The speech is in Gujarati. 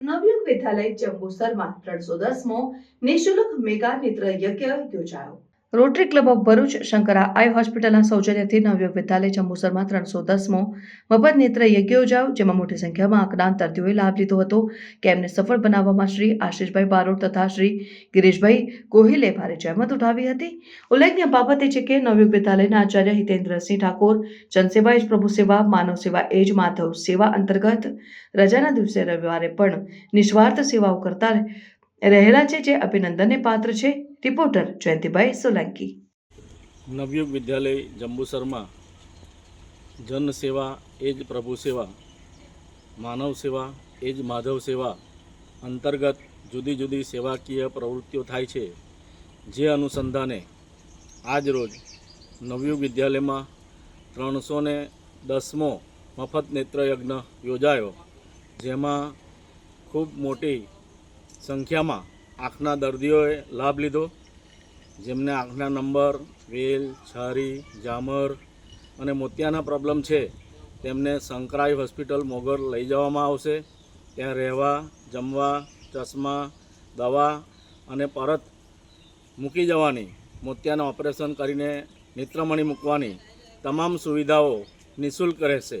નવયુગ વિદ્યાલય જંબુસરમાં ત્રણસો દસમો નિઃશુલ્ક મેગા મિત્ર યજ્ઞ યોજાયો. Rotary club of Bharuch Shankara eye હોસ્પિટલના સૌજન્યથી નવયુગ વિદ્યાલય જંબુસરમાં ત્રણસો દસમો મફત યજ્ઞ યોજાયો જેમાં મોટી સંખ્યામાં આંખના દર્દીઓએ લાભ લીધો હતો. કેમને સફળ બનાવવામાં શ્રી આશીષભાઈ બારોટ તથા શ્રી ગિરીશભાઈ ગોહિલે ભારે જહેમત ઉઠાવી હતી. ઉલ્લેખનીય બાબત એ છે કે નવયુગ વિદ્યાલયના આચાર્ય હિતેન્દ્રસિંહ ઠાકોર, જનસેવા એજ પ્રભુ સેવા, માનવ સેવા એજ માધવ સેવા અંતર્ગત. રજાના દિવસે રવિવારે પણ નિસ્વાર્થ સેવાઓ કરતા રહેલા છે જે અભિનંદનને પાત્ર છે, રિપોર્ટર જયંતિભાઈ સોલંકી. નવયુગ વિદ્યાલય જંબુસરમાં જન સેવા એ જ પ્રભુ સેવા, માનવ સેવા એ જ માધવ સેવા અંતર્ગત જુદી જુદી સેવાકીય પ્રવૃત્તિઓ થાય છે, જે અનુસંધાને આજ રોજ નવયુગ વિદ્યાલયમાં ત્રણસો ને દસમો મફત નેત્રયજ્ઞ યોજાયો, જેમાં ખૂબ મોટી સંખ્યામાં આંખના દર્દીઓએ લાભ લીધો, જેમને આંખના નંબર, વેલ, છારી, જામર અને મોતિયાના પ્રોબ્લેમ છે, તેમને સંકરાઈ હોસ્પિટલ મોગર લઈ જવામાં આવશે. ત્યાં રહેવા, જમવા, ચશ્મા, દવા અને પરત મૂકી જવાની, મોતિયાના ઓપરેશન કરીને નેત્રમણી મૂકવાની તમામ સુવિધાઓ નિઃશુલ્ક રહેશે.